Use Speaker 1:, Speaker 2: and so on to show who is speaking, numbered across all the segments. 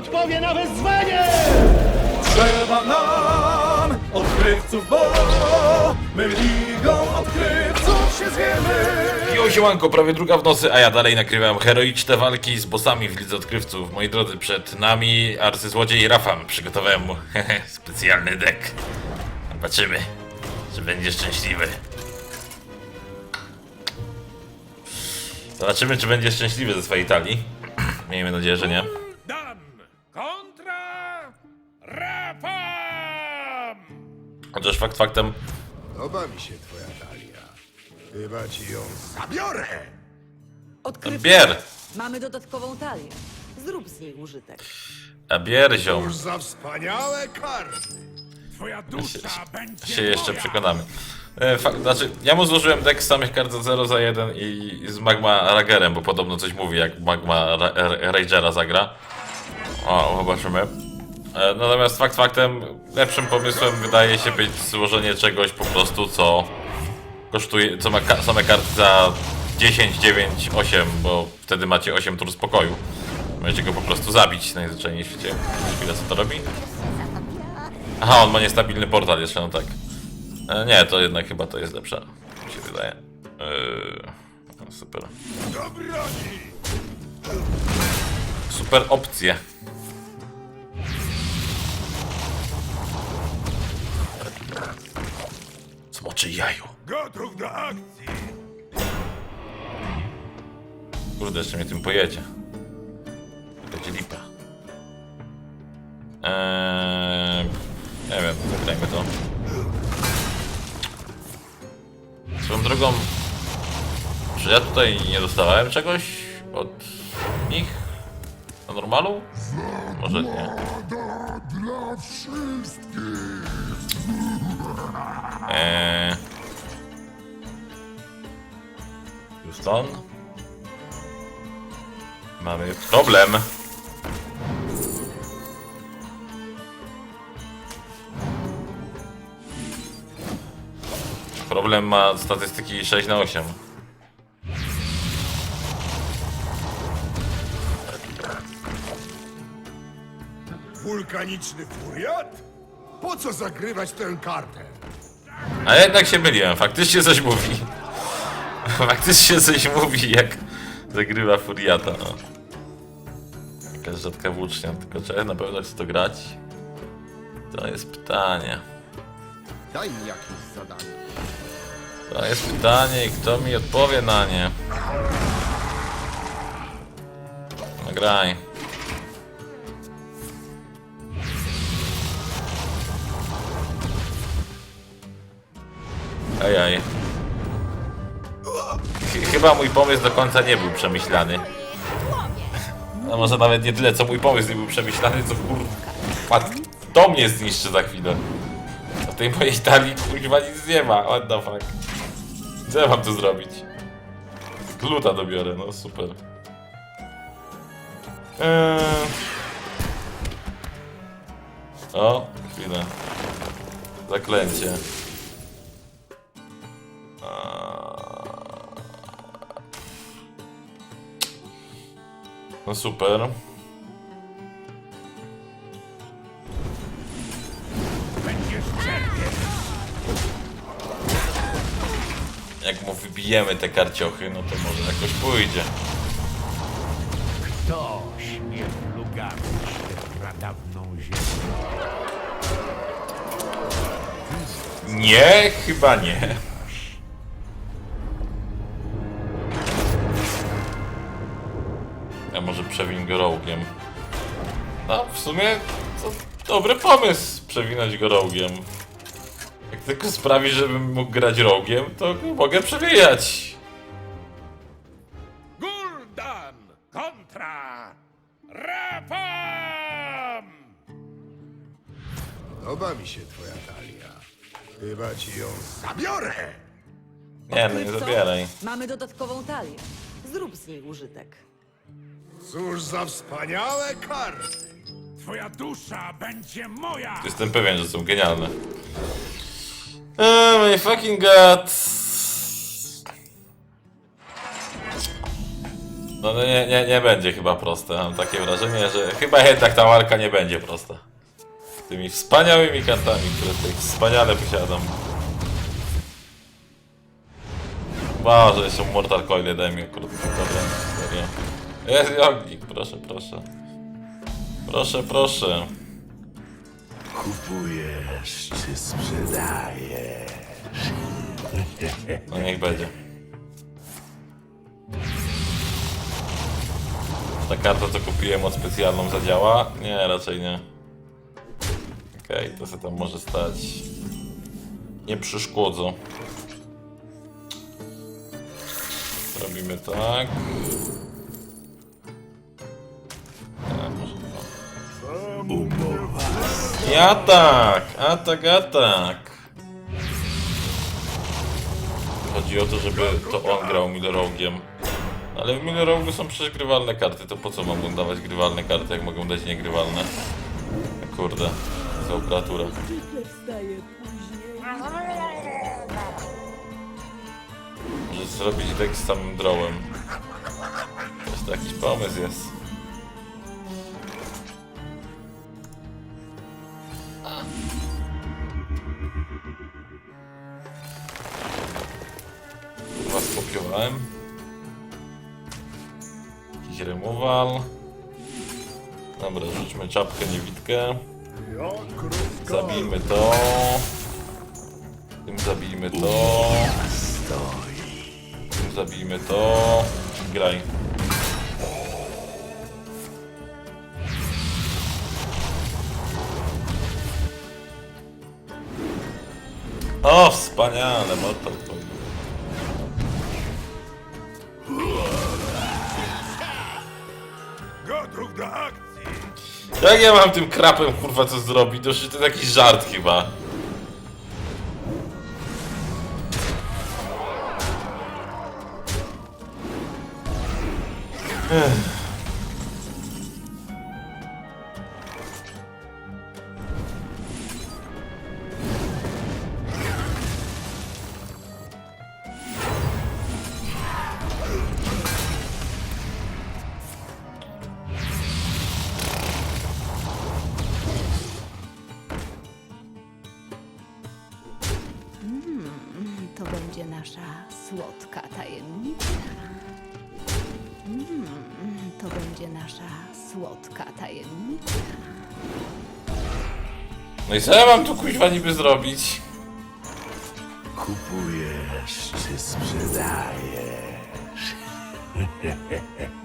Speaker 1: odpowie na wezwanie!
Speaker 2: Trzeba nam odkrywców, bo my ligą odkrywców się zwiemy.
Speaker 3: Jo, siemanko, prawie druga w nocy, a ja dalej nagrywam heroiczne walki z bossami w Lidze Odkrywców. Moi drodzy, przed nami arcysłodziej Rafam. Przygotowałem mu specjalny deck. Zobaczymy, czy będzie szczęśliwy. Zobaczymy, czy będzie szczęśliwy ze swojej talii. Miejmy nadzieję, że nie. Chociaż fakt faktem,
Speaker 4: Podoba mi się twoja talia. Chyba ci ją zabiorę!
Speaker 5: Odkrywca.
Speaker 3: bier,
Speaker 5: Mamy dodatkową talię. Zrób z niej użytek.
Speaker 3: a bierzią.
Speaker 4: Cóż za wspaniałe karty!
Speaker 6: Twoja dusza będzie
Speaker 3: się jeszcze
Speaker 6: moja.
Speaker 3: przekonamy. E, fa- znaczy, ja mu złożyłem deck z samych kart za 0 za 1 i z Magma Ragerem, bo podobno coś mówi, jak Magma Ra Ra- Ragera zagra. O, zobaczymy. E, natomiast fakt faktem, lepszym pomysłem wydaje się być złożenie czegoś po prostu, co kosztuje, co ma ka same karty za 10, 9, 8, bo wtedy macie 8 tur spokoju. Możecie go po prostu zabić najzwyczajniej w świecie. Chwilę, co to robi? Aha, on ma niestabilny portal jeszcze, no tak. E, nie, to jednak chyba to jest lepsza, mi się wydaje. No super. Super opcje. Smoczy jaju.
Speaker 4: Gotów do akcji!
Speaker 3: Kurde, jeszcze mnie tym pojedzie. Będzie lipa. Eee, nie wiem, zagrajmy to. Swoją drogą, czy ja tutaj nie dostawałem czegoś od nich? Na normalu? Może nie. Eee... Houston? Mamy problem. Problem ma statystyki 6 na 8.
Speaker 4: Wulkaniczny furiat? Po co zagrywać tę kartę?
Speaker 3: A jednak się myliłem, faktycznie coś mówi. Faktycznie coś mówi, jak zagrywa Furiata. No. Jakaś rzadka włócznia, tylko czy na pewno chcę to grać? To jest pytanie.
Speaker 4: Daj mi jakieś zadanie.
Speaker 3: To jest pytanie i kto mi odpowie na nie? Nagraj. Ejaj. Ch- Chyba mój pomysł do końca nie był przemyślany. A może nawet nie tyle, co mój pomysł nie był przemyślany, co kurwa to mnie zniszczy za chwilę. A tej mojej talii kurwa nic nie ma, what the fuck. Co ja mam tu zrobić? Gluta dobiorę, no super. Eee... O, chwilę. Zaklęcie. No super. Jak mu wybijemy te karciochy, no to może jakoś pójdzie.
Speaker 6: To śmie plugawić tę pradawną ziemię.
Speaker 3: Nie, chyba nie. Rogiem? No, w sumie to dobry pomysł przewinąć go rogiem. Jak tylko sprawi, żebym mógł grać rogiem, to go mogę przewijać.
Speaker 6: Guldan kontra Rapam!
Speaker 4: Podoba mi się twoja talia. Chyba ci ją zabiorę!
Speaker 3: Nie, no nie zabieraj.
Speaker 5: Mamy dodatkową talię. Zrób z niej użytek.
Speaker 4: Cóż za wspaniałe karty!
Speaker 6: Twoja dusza będzie moja!
Speaker 3: Jestem pewien, że są genialne. Oh my fucking god. No no nie, nie, nie będzie chyba proste. Mam takie wrażenie, że chyba jednak ta walka nie będzie prosta. Z tymi wspaniałymi kartami, które tutaj wspaniale posiadam. Boże, jeszcze Mortal Coil daj mi krótko, dobra, serio. Jest ognik, proszę, proszę. Proszę, proszę.
Speaker 4: Kupujesz czy sprzedajesz?
Speaker 3: No niech będzie. Ta karta, co kupiłem od specjalną, zadziała? Nie, raczej nie. Okej, to się tam może stać. Nie przeszkodzą. Robimy tak. To. I atak! Atak, atak! Chodzi o to, żeby to on grał Millerogiem. Ale w Millerogu są przecież grywalne karty, to po co mam dawać grywalne karty, jak mogą dać niegrywalne? Kurde, za operatura. Może zrobić deck z samym drawem. Też to jakiś pomysł jest. Skopiowałem. Jakiś removal. Dobra, rzućmy czapkę, niewidkę. Zabijmy to. Tym zabijmy to. Tym zabijmy to. Graj. O, wspaniale, Mortal Jak ja mam tym krapem kurwa co zrobić? To już to jakiś żart chyba. Ech.
Speaker 1: Nasza słodka tajemnica. Mm, to będzie nasza słodka tajemnica.
Speaker 3: No i co ja mam tu kuźwa niby zrobić?
Speaker 4: Kupujesz czy sprzedajesz?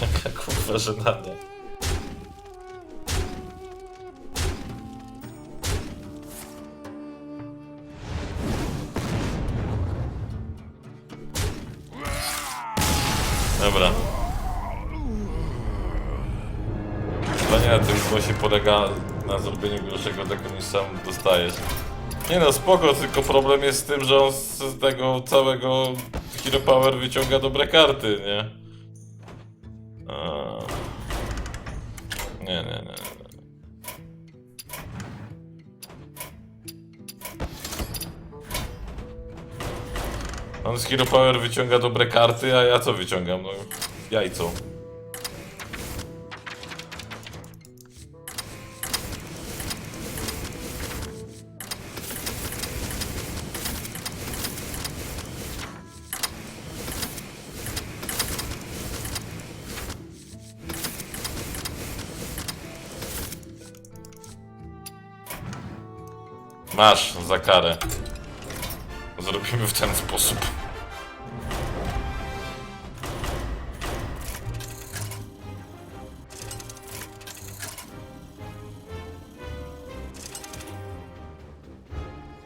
Speaker 3: Jaka kurwa żenada. Dobra. Zdanie na tym głosie polega na zrobieniu gorszego tego niż sam dostajesz. Nie no, spoko, tylko problem jest z tym, że on z tego całego Hero Power wyciąga dobre karty, nie? On z Hero Power wyciąga dobre karty, a ja co wyciągam? No, jajco. Masz za karę. Zrobimy w ten sposób.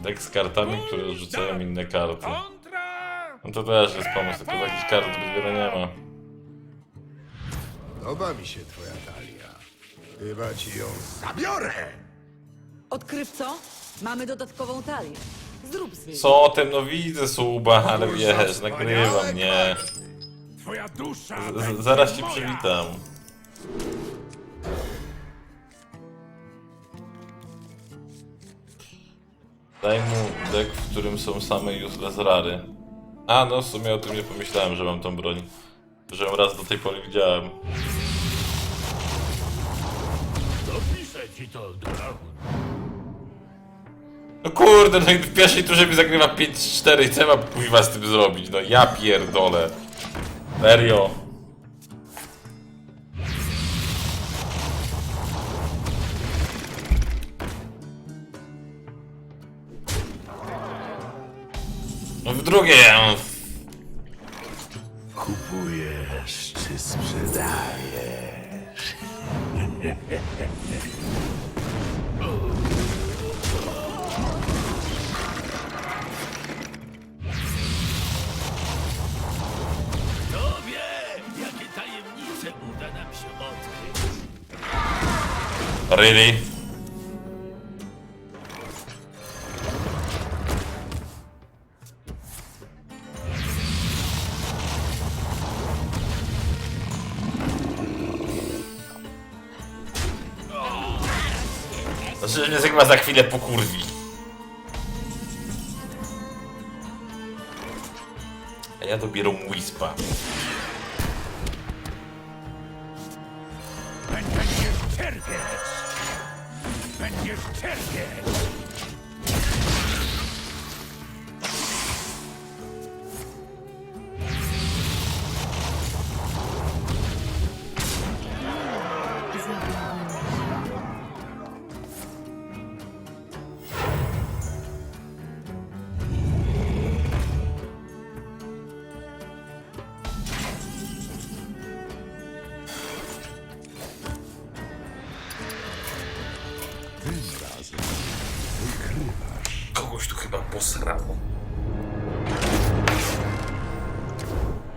Speaker 3: Dek z kartami, które rzucają inne karty. No to też jest pomysł, tylko takich kart zbyt wiele nie ma.
Speaker 4: Podoba mi się twoja talia. Chyba ci ją zabiorę!
Speaker 5: Odkrywco, mamy dodatkową talię. Zrób z niej.
Speaker 3: Co o tym, no widzę suba, ale wiesz, nagrywam, nie.
Speaker 6: Twoja dusza
Speaker 3: Z- z- zaraz ci przywitam. Daj mu deck, w którym są same useless rary. A, no w sumie o tym nie pomyślałem, że mam tą broń. Że ją raz do tej pory widziałem.
Speaker 6: Dopiszę ci to rachunku.
Speaker 3: No kurde, no i w pierwszej turze mi zagrywa 5-4 i co ja mam kuźwa z tym zrobić? No ja pierdolę. Serio. Drugie
Speaker 4: Kupujesz czy sprzedajesz?
Speaker 6: Kto wie, jakie tajemnice uda nam się odkryć.
Speaker 3: Really? Znaczy, mnie chyba za chwilę pokurwi. A ja dobieram Wispa. Posrało.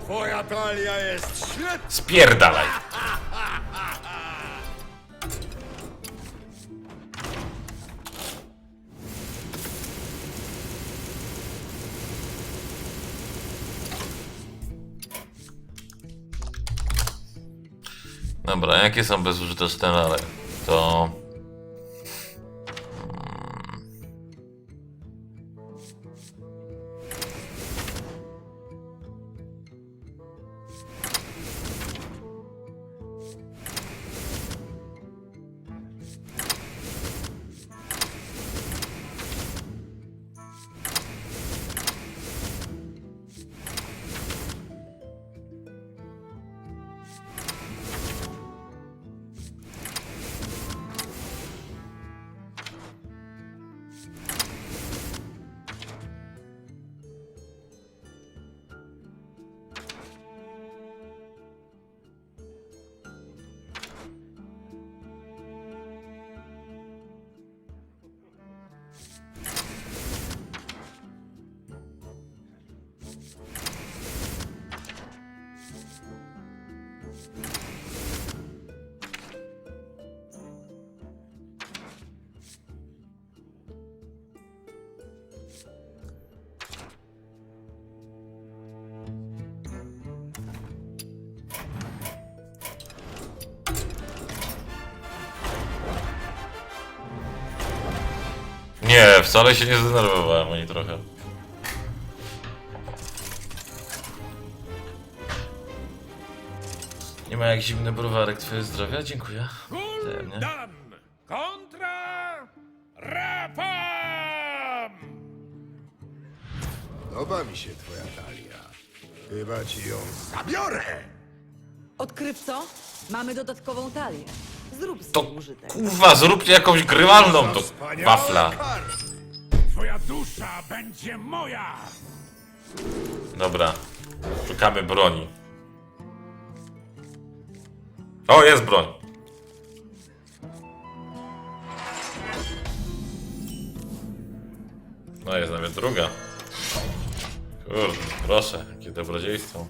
Speaker 4: Twoja talia jest świetna!
Speaker 3: Spierdalaj! Dobra, jakie są bezużyteczne rale? To... Nie, wcale się nie zdenerwowałem ani trochę. Nie ma jak zimny browarek, twoje zdrowia? Dziękuję. Wzajemnie.
Speaker 6: Dan kontra Rapam!
Speaker 4: Podoba mi się twoja talia. Chyba ci ją zabiorę!
Speaker 5: Odkrywco, mamy dodatkową talię. Zrób
Speaker 3: To
Speaker 5: użytek.
Speaker 3: kurwa, zróbcie jakąś grywalną to
Speaker 4: Wspaniała
Speaker 3: wafla.
Speaker 6: Twoja dusza będzie moja!
Speaker 3: Dobra, szukamy broni. O, jest broń. No, jest nawet druga. Kurde, proszę, jakie dobrodziejstwo.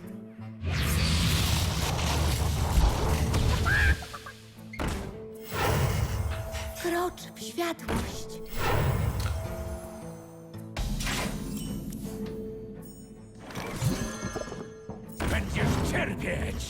Speaker 1: Wkrocz w światłość.
Speaker 6: Będziesz cierpieć!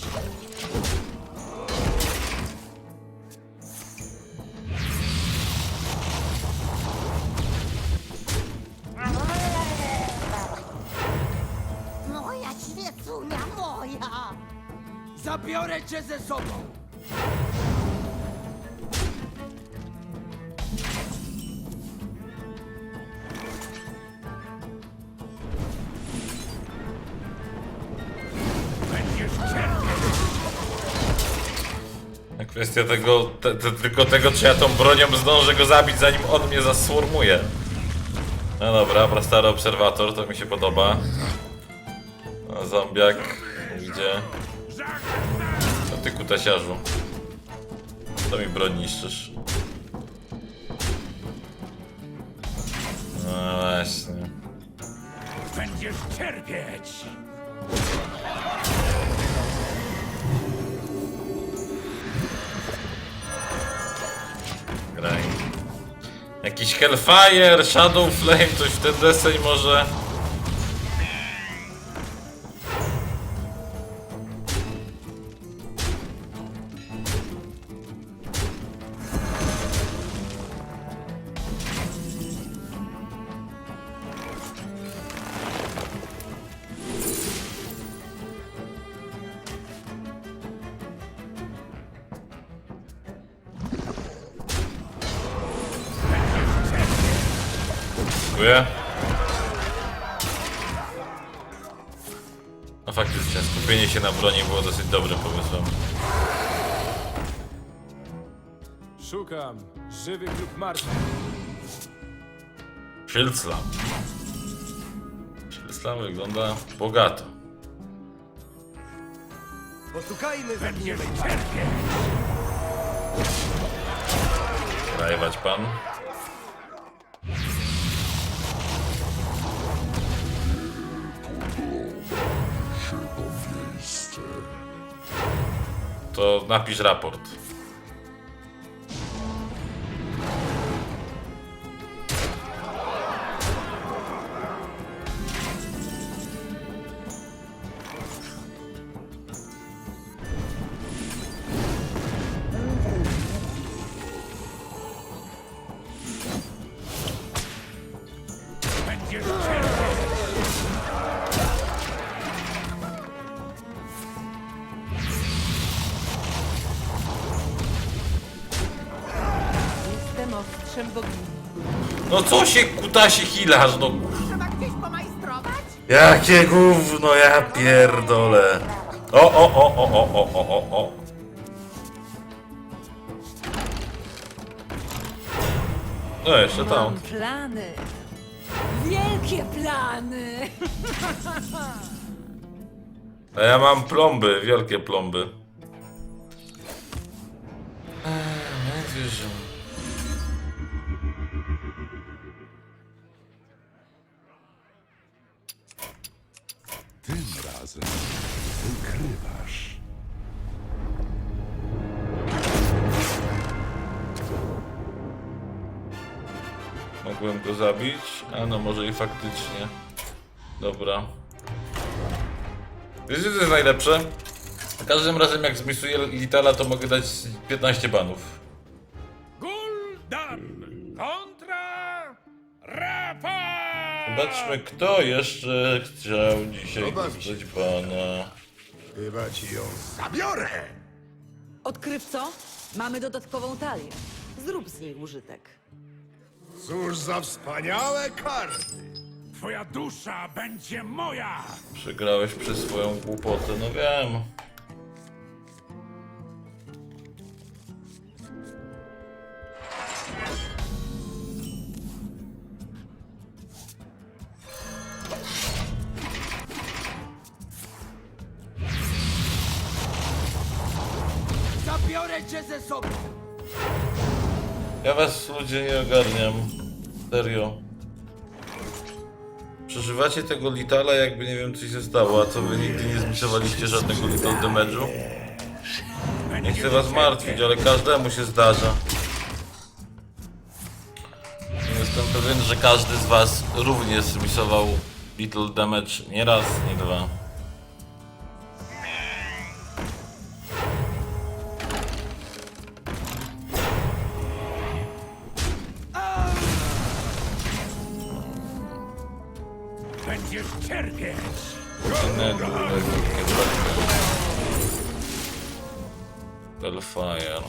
Speaker 6: Moja świecunia, moja! Zabiorę cię ze sobą!
Speaker 3: Kwestia tego, te, te, tylko tego, czy ja tą bronią zdążę go zabić, zanim on mnie zaswarmuje. No dobra, prastary obserwator, to mi się podoba. A zombiak, gdzie? To ty kutasiarzu. To mi broń niszczysz. No właśnie.
Speaker 6: Będziesz cierpieć!
Speaker 3: Graj. Jakiś Hellfire, Shadow Flame, coś w ten deseń może. Dziękuję. No faktycznie, skupienie się na broni było dosyć dobrym pomysłem.
Speaker 2: Szukam żywych lub martwych.
Speaker 3: Shieldslam. Shieldslam wygląda bogato.
Speaker 4: Poszukajmy za
Speaker 6: Będziesz cierpieć!
Speaker 3: Rajwać pan. To napisz raport.
Speaker 1: Jestem ostrzem bogini.
Speaker 3: No co się kutasie hilasz, no
Speaker 1: Trzeba gdzieś pomajstrować?
Speaker 3: Jakie gówno, ja pierdolę. O, o, o, o, o, o, o, o, o. No jeszcze tam.
Speaker 5: Mam plany. Wielkie plany!
Speaker 3: A ja mam plomby, wielkie plomby. Eee, mówię,
Speaker 4: Tym razem wykrywasz.
Speaker 3: Mogłem go zabić? A no może i faktycznie. Dobra. Wiecie co jest najlepsze? Za każdym razem jak zmisuję Litala to mogę dać 15 banów. Zobaczmy kto jeszcze chciał dzisiaj
Speaker 4: Obawi
Speaker 3: dostać bana.
Speaker 4: Chyba ci ją zabiorę!
Speaker 5: Odkrywco, mamy dodatkową talię. Zrób z niej użytek.
Speaker 4: Cóż za wspaniałe karty!
Speaker 6: Twoja dusza będzie moja!
Speaker 3: Przegrałeś przez swoją głupotę, no wiem. Ludzie nie ogarniam. Serio. Przeżywacie tego Litala jakby nie wiem co się stało, a co wy nigdy nie zmisowaliście żadnego Little Damage'u? Nie chcę was martwić, ale każdemu się zdarza. Jestem pewien, że każdy z was również zmisował Little Damage nie raz, nie dwa.
Speaker 6: Cierpieć!
Speaker 3: Spellfire.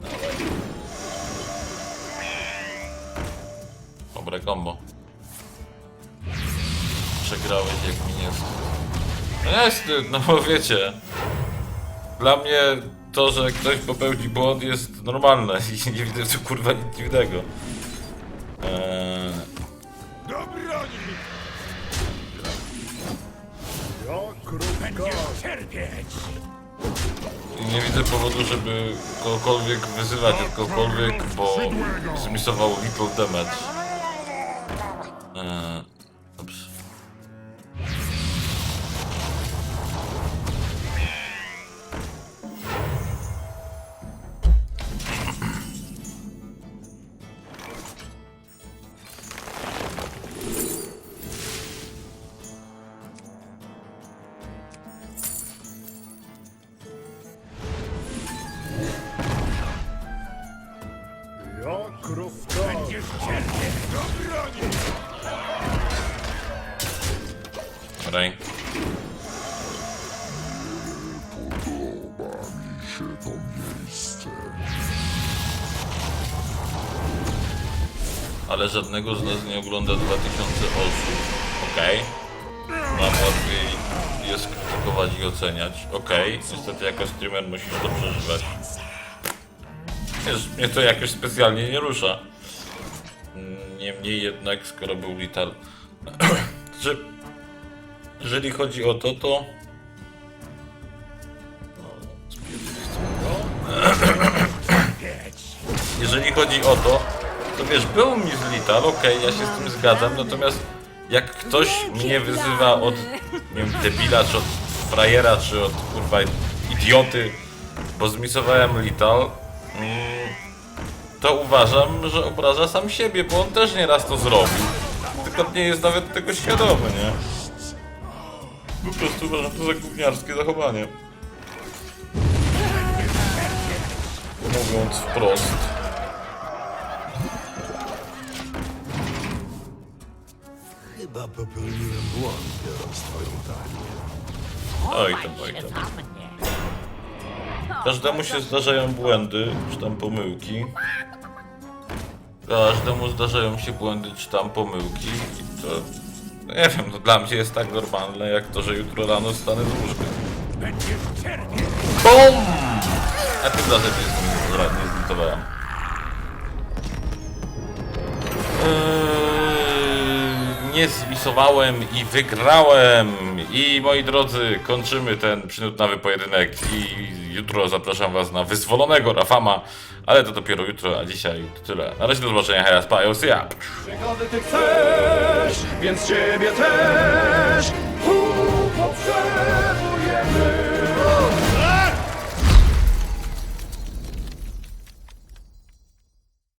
Speaker 3: Dawaj. Dobre combo. Przegrałeś jak mi nie No jest, no bo wiecie. Dla mnie to, że ktoś popełni błąd jest normalne i nie widzę tu kurwa nic dziwnego. Eee,
Speaker 4: Do!
Speaker 3: I nie widzę powodu, żeby kogokolwiek wyzywać kogokolwiek, bo zmisował little damage. Rej. Ale żadnego z nas nie ogląda 2000 osób. Okej. Nam łatwiej jest krytykować i oceniać. Okej. Niestety jako streamer musisz to przeżywać. Wiesz, mnie to jakoś specjalnie nie rusza. Niemniej jednak, skoro był Lital... Znaczy, jeżeli chodzi o to, to... Jeżeli chodzi o to, to wiesz, był mi z Lital, okej, ja się z tym zgadzam, natomiast jak ktoś mnie wyzywa od, nie wiem, debila, czy od frajera, czy od, kurwa, idioty, bo zmisowałem Lital, mm, to uważam, że obraża sam siebie, bo on też nieraz to zrobił. Tylko nie jest nawet tego świadomy, nie? Po prostu uważam to za gówniarskie zachowanie. Mówiąc wprost.
Speaker 4: Chyba popełniłem błąd, biorąc twoją talię.
Speaker 3: Oj tam, oj tam. Każdemu się zdarzają błędy, czy tam pomyłki. Każdemu zdarzają się błędy, czy tam pomyłki i to... no Nie wiem, no dla mnie jest tak normalne, jak to, że jutro rano stanę z łóżka. BOOM! A tym razem nie, nie zlitowałem. Eee, nie zwisowałem i wygrałem. I moi drodzy, kończymy ten przynutnawy pojedynek i jutro zapraszam Was na wyzwolonego Rafama, ale to dopiero jutro, a dzisiaj to tyle. Na razie do zobaczenia, hej, spają ja.
Speaker 7: Ty chcesz, więc Ciebie też tu.